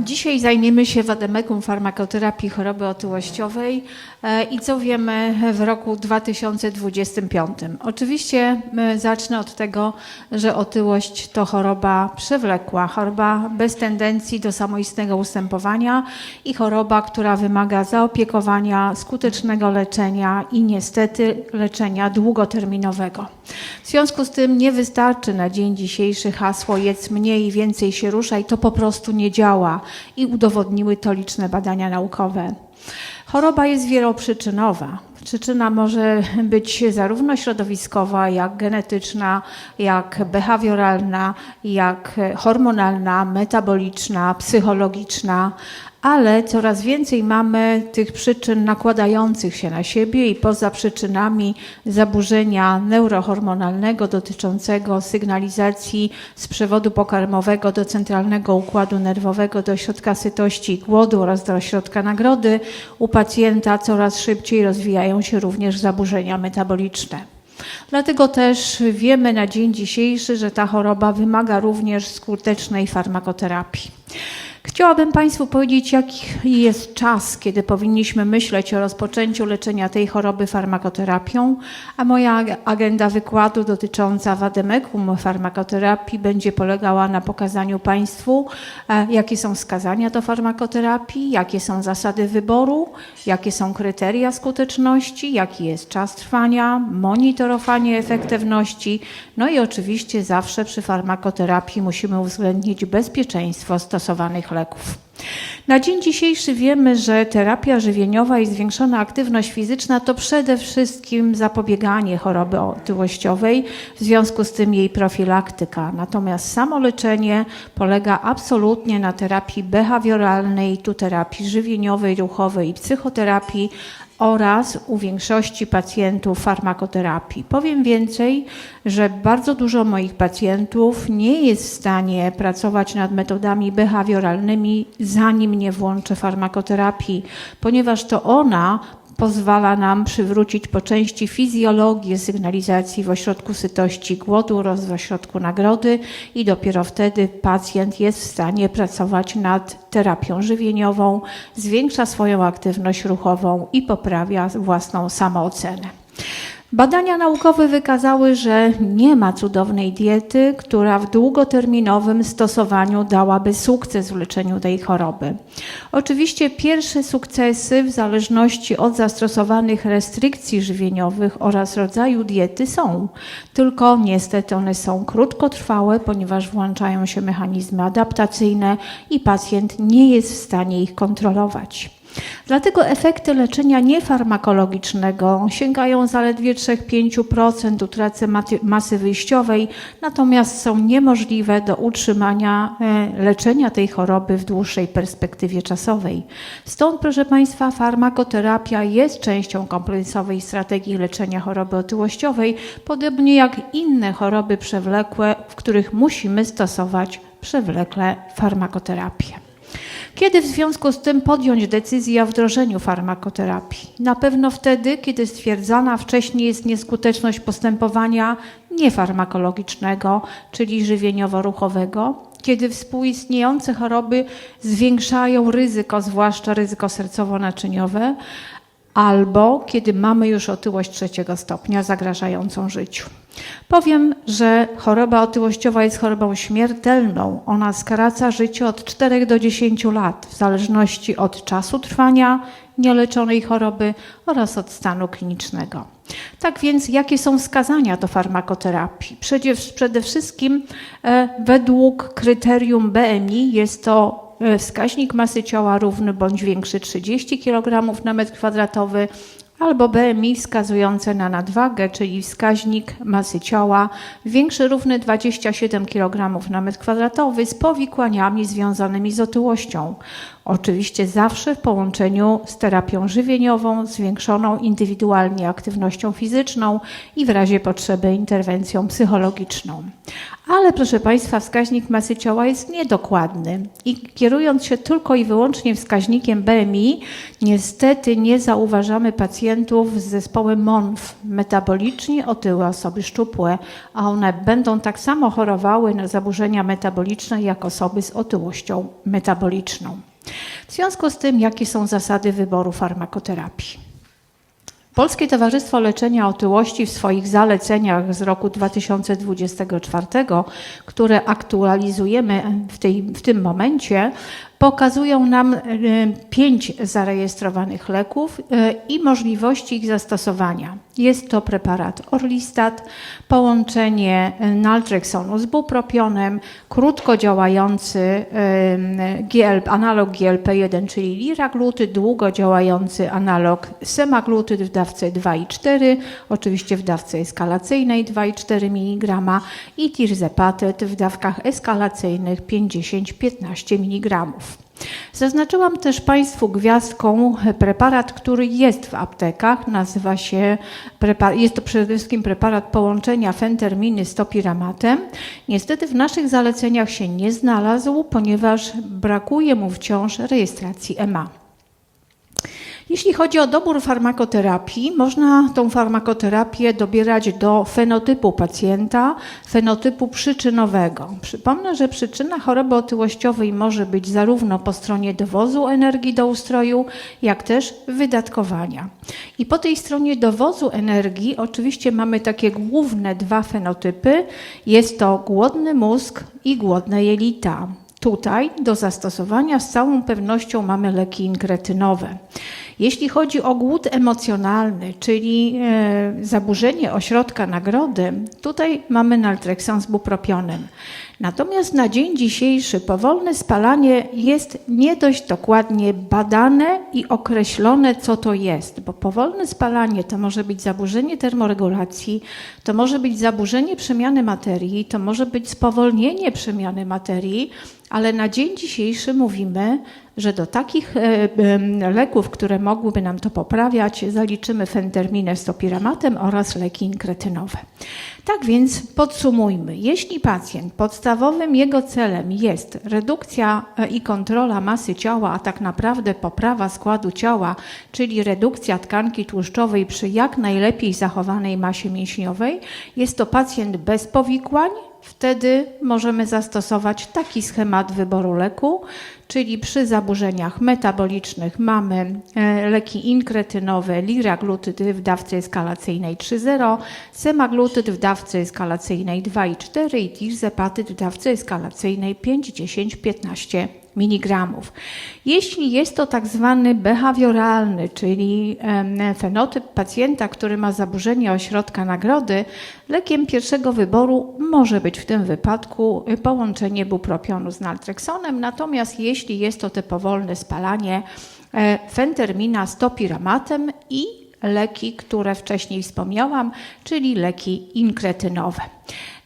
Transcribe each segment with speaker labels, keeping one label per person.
Speaker 1: Dzisiaj zajmiemy się wademekum farmakoterapii choroby otyłościowej e, i co wiemy w roku 2025. Oczywiście e, zacznę od tego, że otyłość to choroba przewlekła, choroba bez tendencji do samoistnego ustępowania i choroba, która wymaga zaopiekowania, skutecznego leczenia i niestety leczenia długoterminowego. W związku z tym nie wystarczy na dzień dzisiejszy hasło jedz mniej, więcej się ruszaj, to po prostu nie działa i udowodniły to liczne badania naukowe. Choroba jest wieloprzyczynowa. Przyczyna może być zarówno środowiskowa, jak genetyczna, jak behawioralna, jak hormonalna, metaboliczna, psychologiczna, ale coraz więcej mamy tych przyczyn nakładających się na siebie i poza przyczynami zaburzenia neurohormonalnego dotyczącego sygnalizacji z przewodu pokarmowego do centralnego układu nerwowego, do środka sytości i głodu oraz do środka nagrody, u pacjenta coraz szybciej rozwijają się również zaburzenia metaboliczne. Dlatego też wiemy na dzień dzisiejszy, że ta choroba wymaga również skutecznej farmakoterapii. Chciałabym Państwu powiedzieć, jaki jest czas, kiedy powinniśmy myśleć o rozpoczęciu leczenia tej choroby farmakoterapią, a moja agenda wykładu dotycząca wademekum farmakoterapii będzie polegała na pokazaniu Państwu, e, jakie są wskazania do farmakoterapii, jakie są zasady wyboru, jakie są kryteria skuteczności, jaki jest czas trwania, monitorowanie efektywności, no i oczywiście zawsze przy farmakoterapii musimy uwzględnić bezpieczeństwo stosowanych leków. Na dzień dzisiejszy wiemy, że terapia żywieniowa i zwiększona aktywność fizyczna to przede wszystkim zapobieganie choroby otyłościowej, w związku z tym jej profilaktyka. Natomiast samo leczenie polega absolutnie na terapii behawioralnej, tu terapii żywieniowej, ruchowej i psychoterapii, oraz u większości pacjentów farmakoterapii. Powiem więcej, że bardzo dużo moich pacjentów nie jest w stanie pracować nad metodami behawioralnymi, zanim nie włączę farmakoterapii, ponieważ to ona pozwala nam przywrócić po części fizjologię sygnalizacji w ośrodku sytości głodu oraz w ośrodku nagrody i dopiero wtedy pacjent jest w stanie pracować nad terapią żywieniową, zwiększa swoją aktywność ruchową i poprawia własną samoocenę. Badania naukowe wykazały, że nie ma cudownej diety, która w długoterminowym stosowaniu dałaby sukces w leczeniu tej choroby. Oczywiście pierwsze sukcesy w zależności od zastosowanych restrykcji żywieniowych oraz rodzaju diety są, tylko niestety one są krótkotrwałe, ponieważ włączają się mechanizmy adaptacyjne i pacjent nie jest w stanie ich kontrolować. Dlatego efekty leczenia niefarmakologicznego sięgają zaledwie 3-5% utraty masy wyjściowej, natomiast są niemożliwe do utrzymania e, leczenia tej choroby w dłuższej perspektywie czasowej. Stąd, proszę Państwa, farmakoterapia jest częścią kompleksowej strategii leczenia choroby otyłościowej, podobnie jak inne choroby przewlekłe, w których musimy stosować przewlekle farmakoterapię. Kiedy w związku z tym podjąć decyzję o wdrożeniu farmakoterapii? Na pewno wtedy, kiedy stwierdzana wcześniej jest nieskuteczność postępowania niefarmakologicznego, czyli żywieniowo-ruchowego, kiedy współistniejące choroby zwiększają ryzyko, zwłaszcza ryzyko sercowo-naczyniowe, albo kiedy mamy już otyłość trzeciego stopnia zagrażającą życiu. Powiem, że choroba otyłościowa jest chorobą śmiertelną. Ona skraca życie od 4 do 10 lat, w zależności od czasu trwania nieleczonej choroby oraz od stanu klinicznego. Tak więc, jakie są wskazania do farmakoterapii? Przede, przede wszystkim e, według kryterium BMI jest to e, wskaźnik masy ciała równy bądź większy 30 kg na metr kwadratowy, albo BMI wskazujące na nadwagę, czyli wskaźnik masy ciała większy równy 27 kg na metr kwadratowy z powikłaniami związanymi z otyłością. Oczywiście zawsze w połączeniu z terapią żywieniową, zwiększoną indywidualnie aktywnością fizyczną i w razie potrzeby interwencją psychologiczną. Ale proszę Państwa, wskaźnik masy ciała jest niedokładny i kierując się tylko i wyłącznie wskaźnikiem BMI, niestety nie zauważamy pacjentów z zespołem MONF, metabolicznie otyłe osoby szczupłe, a one będą tak samo chorowały na zaburzenia metaboliczne jak osoby z otyłością metaboliczną. W związku z tym, jakie są zasady wyboru farmakoterapii? Polskie Towarzystwo Leczenia Otyłości w swoich zaleceniach z roku 2024, które aktualizujemy w, tej, w tym momencie, pokazują nam e, pięć zarejestrowanych leków e, i możliwości ich zastosowania. Jest to preparat Orlistat, połączenie naltreksonu z bupropionem, krótko działający GL, analog GLP-1, czyli liraglutyd, długo działający analog semaglutyd w dawce 2,4, oczywiście w dawce eskalacyjnej 2,4 mg i tirzepatet w dawkach eskalacyjnych 50-15 mg. Zaznaczyłam też Państwu gwiazdką preparat, który jest w aptekach. Nazywa się, jest to przede wszystkim preparat połączenia fenterminy z topiramatem. Niestety w naszych zaleceniach się nie znalazł, ponieważ brakuje mu wciąż rejestracji EMA. Jeśli chodzi o dobór farmakoterapii, można tą farmakoterapię dobierać do fenotypu pacjenta, fenotypu przyczynowego. Przypomnę, że przyczyna choroby otyłościowej może być zarówno po stronie dowozu energii do ustroju, jak też wydatkowania. I po tej stronie dowozu energii oczywiście mamy takie główne dwa fenotypy. Jest to głodny mózg i głodne jelita. Tutaj do zastosowania z całą pewnością mamy leki inkretynowe. Jeśli chodzi o głód emocjonalny, czyli e, zaburzenie ośrodka nagrody, tutaj mamy naltreksan z bupropionem. Natomiast na dzień dzisiejszy powolne spalanie jest nie dość dokładnie badane i określone, co to jest, bo powolne spalanie to może być zaburzenie termoregulacji, to może być zaburzenie przemiany materii, to może być spowolnienie przemiany materii, ale na dzień dzisiejszy mówimy, że do takich e, leków, które mogłyby nam to poprawiać, zaliczymy fenterminę z topiramatem oraz leki inkretynowe. Tak więc podsumujmy. Jeśli pacjent podstawowym jego celem jest redukcja e, i kontrola masy ciała, a tak naprawdę poprawa składu ciała, czyli redukcja tkanki tłuszczowej przy jak najlepiej zachowanej masie mięśniowej, jest to pacjent bez powikłań, wtedy możemy zastosować taki schemat wyboru leku, czyli przy zaburzeniach metabolicznych mamy e, leki inkretynowe, liraglutyd w dawce eskalacyjnej 3,0, semaglutyd w dawce eskalacyjnej 2,4 i tirzepatyd w dawce eskalacyjnej 5, 10, 15 mg. Jeśli jest to tak zwany behawioralny, czyli fenotyp pacjenta, który ma zaburzenie ośrodka nagrody, lekiem pierwszego wyboru może być w tym wypadku połączenie bupropionu z naltreksonem, natomiast jeśli jest to te powolne spalanie, e, fentermina z topiramatem i leki, które wcześniej wspomniałam, czyli leki inkretynowe.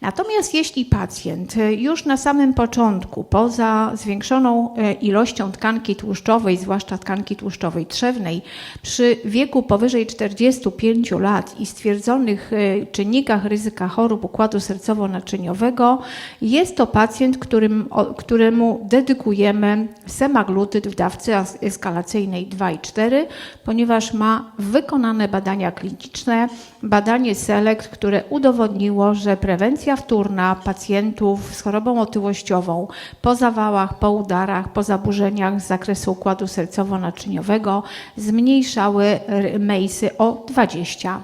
Speaker 1: Natomiast jeśli pacjent e, już na samym początku, poza zwiększoną e, ilością tkanki tłuszczowej, zwłaszcza tkanki tłuszczowej trzewnej, przy wieku powyżej 45 lat i stwierdzonych e, czynnikach ryzyka chorób układu sercowo-naczyniowego, jest to pacjent, którym, któremu dedykujemy semaglutyd w dawce eskalacyjnej 2,4, ponieważ ma wykonane badania kliniczne, badanie SELECT, które udowodniło, że prewencja wtórna pacjentów z chorobą otyłościową po zawałach, po udarach, po zaburzeniach z zakresu układu sercowo-naczyniowego zmniejszały mejsy o 20%.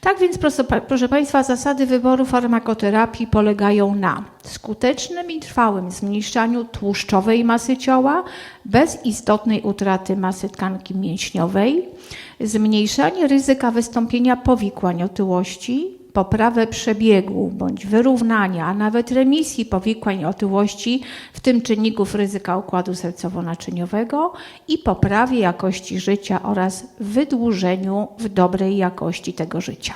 Speaker 1: Tak więc, proszę, proszę, Państwa, zasady wyboru farmakoterapii polegają na skutecznym i trwałym zmniejszaniu tłuszczowej masy ciała bez istotnej utraty masy tkanki mięśniowej, zmniejszanie ryzyka wystąpienia powikłań otyłości, poprawę przebiegu bądź wyrównania, a nawet remisji powikłań otyłości, w tym czynników ryzyka układu sercowo-naczyniowego i poprawie jakości życia oraz wydłużeniu w dobrej jakości tego życia.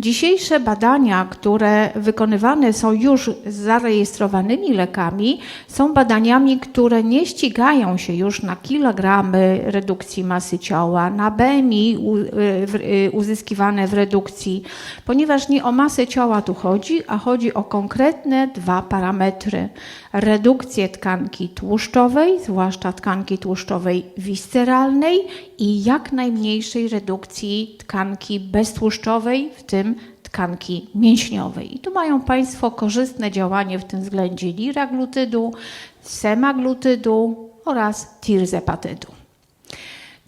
Speaker 1: Dzisiejsze badania, które wykonywane są już z zarejestrowanymi lekami, są badaniami, które nie ścigają się już na kilogramy redukcji masy ciała, na BMI y, y, uzyskiwane w redukcji, ponieważ nie o masę ciała tu chodzi, a chodzi o konkretne dwa parametry. Redukcję tkanki tłuszczowej, zwłaszcza tkanki tłuszczowej visceralnej i jak najmniejszej redukcji tkanki beztłuszczowej, w tym tkanki mięśniowej. I tu mają Państwo korzystne działanie w tym względzie liraglutydu, semaglutydu oraz tirzepatydu.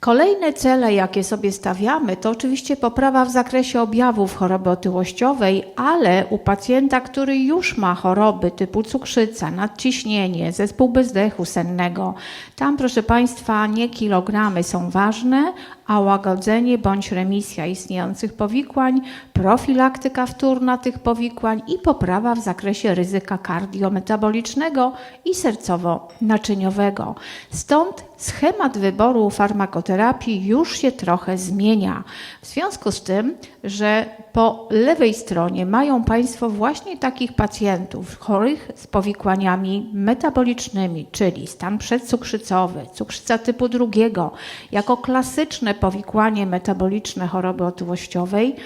Speaker 1: Kolejne cele, jakie sobie stawiamy, to oczywiście poprawa w zakresie objawów choroby otyłościowej, ale u pacjenta, który już ma choroby typu cukrzyca, nadciśnienie, zespół bezdechu sennego, tam proszę Państwa nie kilogramy są ważne, a łagodzenie bądź remisja istniejących powikłań, profilaktyka wtórna tych powikłań i poprawa w zakresie ryzyka kardiometabolicznego i sercowo-naczyniowego. Stąd schemat wyboru farmakoterapii już się trochę zmienia. W związku z tym, że po lewej stronie mają Państwo właśnie takich pacjentów chorych z powikłaniami metabolicznymi, czyli stan przedcukrzycowy, cukrzyca typu drugiego, jako klasyczne powikłanie metaboliczne choroby otyłościowej,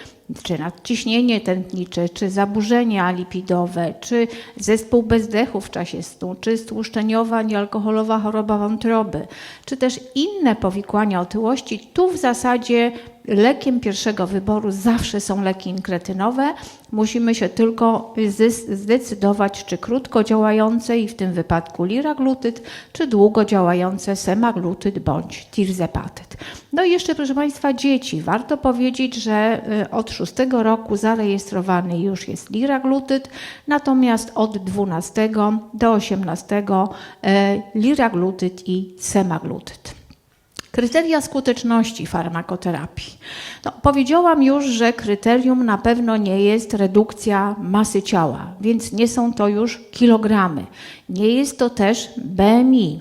Speaker 1: czy nadciśnienie tętnicze, czy zaburzenia lipidowe, czy zespół bezdechu w czasie snu, czy stłuszczeniowa, niealkoholowa choroba wątroby, czy też inne powikłania otyłości, tu w zasadzie lekiem pierwszego wyboru zawsze są leki inkretynowe. Musimy się tylko zdecydować, czy krótko działające i w tym wypadku liraglutyd, czy długo działające semaglutyd bądź tirzepatyt. No i jeszcze proszę Państwa dzieci. Warto powiedzieć, że y, od 6 roku zarejestrowany już jest liraglutyd, natomiast od 12 do 18 e, liraglutyd i semaglutyd. Kryteria skuteczności farmakoterapii. No, powiedziałam już, że kryterium na pewno nie jest redukcja masy ciała, więc nie są to już kilogramy. Nie jest to też BMI.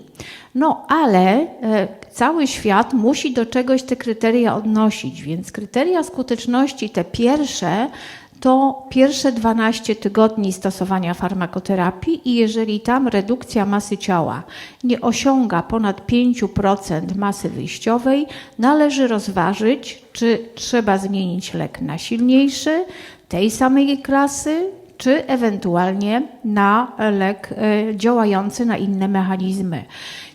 Speaker 1: No, ale e, cały świat musi do czegoś te kryteria odnosić, więc kryteria skuteczności, te pierwsze, to pierwsze 12 tygodni stosowania farmakoterapii i jeżeli tam redukcja masy ciała nie osiąga ponad 5% masy wyjściowej, należy rozważyć, czy trzeba zmienić lek na silniejszy, tej samej klasy, czy ewentualnie na lek e, działający na inne mechanizmy.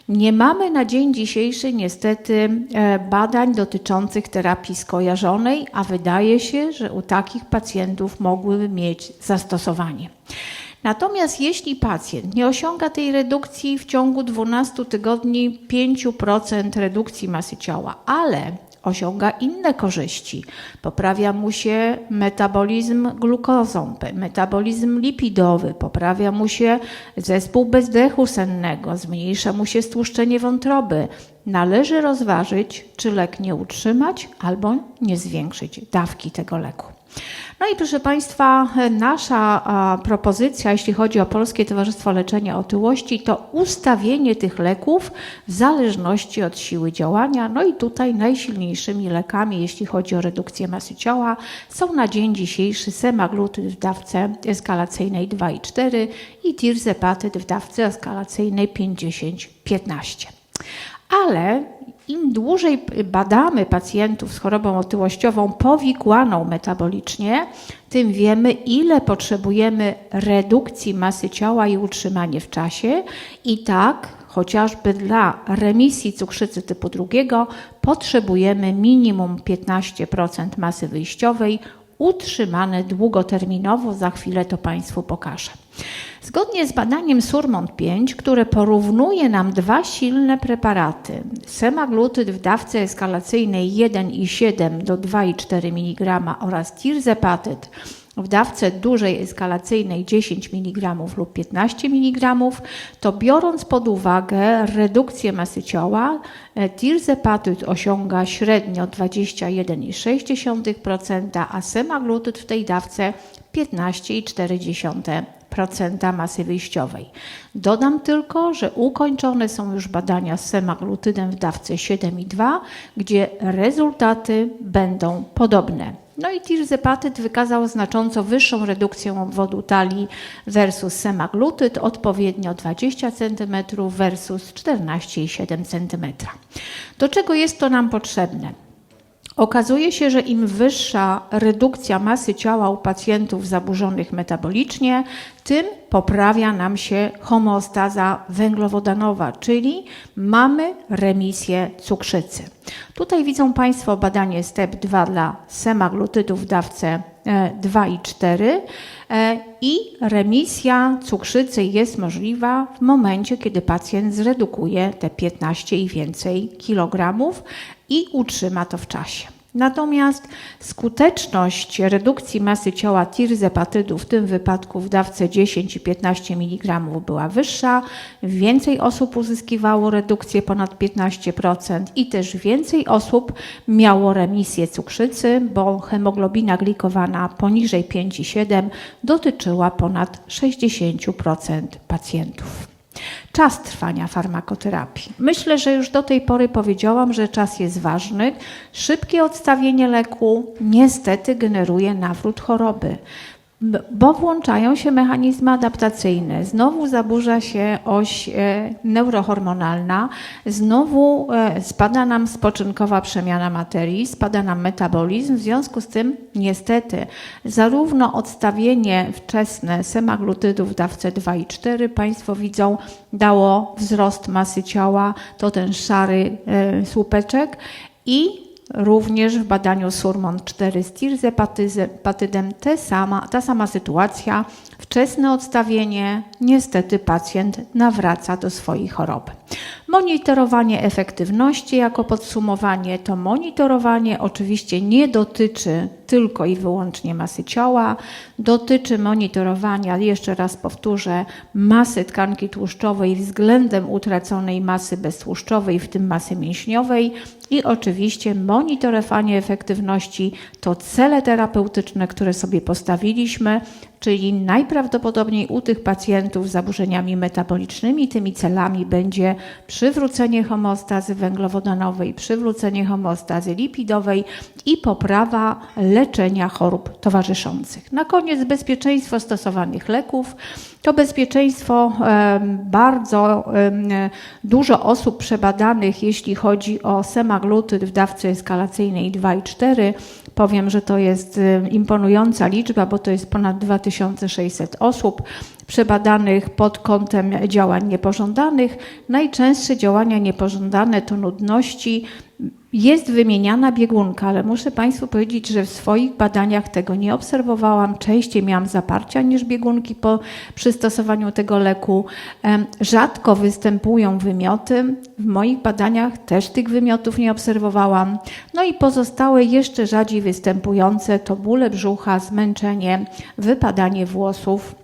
Speaker 1: Nie mamy na dzień dzisiejszy niestety e, badań dotyczących terapii skojarzonej, a wydaje się, że u takich pacjentów mogłyby mieć zastosowanie. Natomiast jeśli pacjent nie osiąga tej redukcji w ciągu 12 tygodni 5% redukcji masy ciała, ale osiąga inne korzyści. Poprawia mu się metabolizm glukozą, metabolizm lipidowy, poprawia mu się zespół bezdechu sennego, zmniejsza mu się stłuszczenie wątroby. Należy rozważyć, czy lek nie utrzymać albo nie zwiększyć dawki tego leku. No i proszę Państwa, nasza propozycja, jeśli chodzi o Polskie Towarzystwo Leczenia Otyłości, to ustawienie tych leków w zależności od siły działania. No i tutaj najsilniejszymi lekami, jeśli chodzi o redukcję masy ciała, są na dzień dzisiejszy semaglutyd w dawce eskalacyjnej 2,4 i tirzepatyt w dawce eskalacyjnej 50-15. Ale im dłużej badamy pacjentów z chorobą otyłościową powikłaną metabolicznie, tym wiemy, ile potrzebujemy redukcji masy ciała i utrzymanie w czasie. I tak, chociażby dla remisji cukrzycy typu drugiego, potrzebujemy minimum 15% masy wyjściowej utrzymane długoterminowo. Za chwilę to Państwu pokażę. Zgodnie z badaniem Surmont 5, które porównuje nam dwa silne preparaty, semaglutyd w dawce eskalacyjnej 1,7 do 2,4 mg oraz tirzepatyt w dawce dużej eskalacyjnej 10 mg lub 15 mg, to biorąc pod uwagę redukcję masy ciała, e, tirzepatyt osiąga średnio 21,6%, a semaglutyd w tej dawce 15,4% masy wyjściowej. Dodam tylko, że ukończone są już badania z semaglutydem w dawce 7,2, gdzie rezultaty będą podobne. No i tirzepatyd wykazał znacząco wyższą redukcję obwodu talii versus semaglutyd, odpowiednio 20 cm versus 14,7 cm. Do czego jest to nam potrzebne? Okazuje się, że im wyższa redukcja masy ciała u pacjentów zaburzonych metabolicznie, tym poprawia nam się homeostaza węglowodanowa, czyli mamy remisję cukrzycy. Tutaj widzą Państwo badanie STEP 2 dla semaglutydów w dawce 2 i 4 e, i remisja cukrzycy jest możliwa w momencie, kiedy pacjent zredukuje te 15 i więcej kilogramów i utrzyma to w czasie. Natomiast skuteczność redukcji masy ciała tirzepatydów, w tym wypadku w dawce 10 i 15 mg była wyższa, więcej osób uzyskiwało redukcję ponad 15% i też więcej osób miało remisję cukrzycy, bo hemoglobina glikowana poniżej 5,7 dotyczyła ponad 60% pacjentów. Czas trwania farmakoterapii. Myślę, że już do tej pory powiedziałam, że czas jest ważny. Szybkie odstawienie leku niestety generuje nawrót choroby bo włączają się mechanizmy adaptacyjne, znowu zaburza się oś e, neurohormonalna, znowu e, spada nam spoczynkowa przemiana materii, spada nam metabolizm, w związku z tym niestety zarówno odstawienie wczesne semaglutydów w dawce 2 i 4 Państwo widzą dało wzrost masy ciała, to ten szary e, słupeczek. I Również w badaniu Surmon 4 z tirzepatydem ta sama, ta sama sytuacja, wczesne odstawienie, niestety pacjent nawraca do swojej choroby. Monitorowanie efektywności jako podsumowanie to monitorowanie oczywiście nie dotyczy tylko i wyłącznie masy ciała, dotyczy monitorowania, jeszcze raz powtórzę, masy tkanki tłuszczowej względem utraconej masy beztłuszczowej, w tym masy mięśniowej i oczywiście monitorowanie efektywności to cele terapeutyczne, które sobie postawiliśmy, czyli najprawdopodobniej u tych pacjentów z zaburzeniami metabolicznymi tymi celami będzie przywrócenie homeostazy węglowodanowej, przywrócenie homeostazy lipidowej i poprawa leczenia chorób towarzyszących. Na koniec bezpieczeństwo stosowanych leków. To bezpieczeństwo bardzo dużo osób przebadanych, jeśli chodzi o semaglutyd w dawce eskalacyjnej 2 i 4. Powiem, że to jest imponująca liczba, bo to jest ponad 2600 osób przebadanych pod kątem działań niepożądanych. Najczęstsze działania niepożądane to nudności. Jest wymieniana biegunka, ale muszę Państwu powiedzieć, że w swoich badaniach tego nie obserwowałam. Częściej miałam zaparcia niż biegunki po przystosowaniu tego leku. Rzadko występują wymioty. W moich badaniach też tych wymiotów nie obserwowałam. No i pozostałe jeszcze rzadziej występujące to bóle brzucha, zmęczenie, wypadanie włosów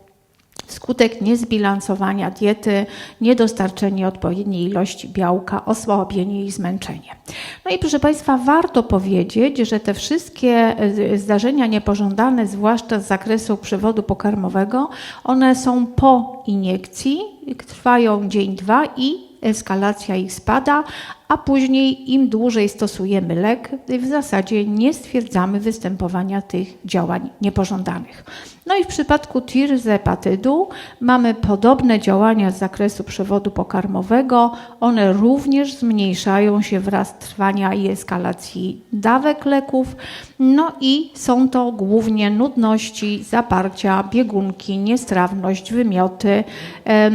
Speaker 1: Skutek niezbilansowania diety, niedostarczenie odpowiedniej ilości białka, osłabienie i zmęczenie. No i proszę Państwa, warto powiedzieć, że te wszystkie e, zdarzenia niepożądane, zwłaszcza z zakresu przewodu pokarmowego, one są po iniekcji, trwają dzień, dwa i eskalacja ich spada, a później im dłużej stosujemy lek, w zasadzie nie stwierdzamy występowania tych działań niepożądanych. No i w przypadku tirzepatydu mamy podobne działania z zakresu przewodu pokarmowego. One również zmniejszają się wraz trwania i eskalacji dawek leków. No i są to głównie nudności, zaparcia, biegunki, niestrawność, wymioty. E,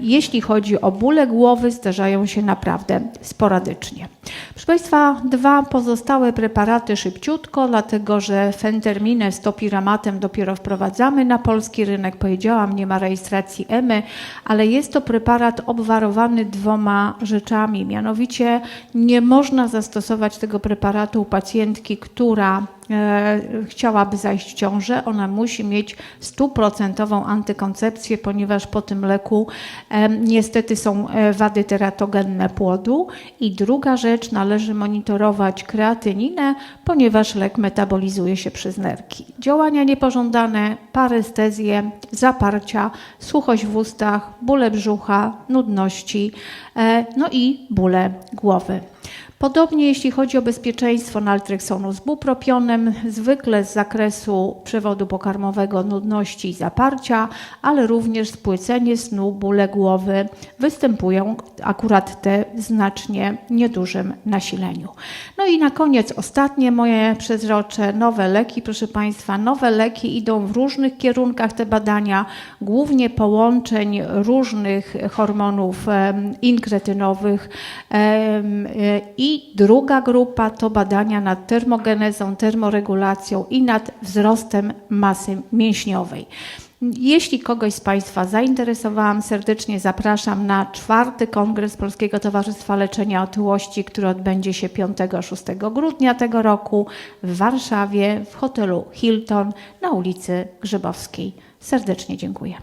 Speaker 1: jeśli chodzi o bóle głowy, zdarzają się naprawdę sporadycznie. Proszę Państwa, dwa pozostałe preparaty szybciutko, dlatego że fenterminę z topiramatem dopiero wprowadzamy na polski rynek. Powiedziałam, nie ma rejestracji EMY, ale jest to preparat obwarowany dwoma rzeczami. Mianowicie nie można zastosować tego preparatu u pacjentki, która chciałaby zajść w ciążę, ona musi mieć stuprocentową antykoncepcję, ponieważ po tym leku e, niestety są e, wady teratogenne płodu. I druga rzecz, należy monitorować kreatyninę, ponieważ lek metabolizuje się przez nerki. Działania niepożądane, parestezje, zaparcia, suchość w ustach, bóle brzucha, nudności, no i bóle głowy. Podobnie jeśli chodzi o bezpieczeństwo naltreksonu z bupropionem, zwykle z zakresu przewodu pokarmowego nudności i zaparcia, ale również spłycenie snu, bóle głowy występują akurat te w znacznie niedużym nasileniu. No i na koniec ostatnie moje przezrocze, nowe leki, proszę Państwa. Nowe leki idą w różnych kierunkach te badania, głównie połączeń różnych hormonów em, inkretynowych e, i druga grupa to badania nad termogenezą, termoregulacją i nad wzrostem masy mięśniowej. Jeśli kogoś z Państwa zainteresowałam, serdecznie zapraszam na czwarty kongres Polskiego Towarzystwa Leczenia Otyłości, który odbędzie się 5-6 grudnia tego roku w Warszawie w hotelu Hilton na ulicy Grzybowskiej. Serdecznie dziękuję.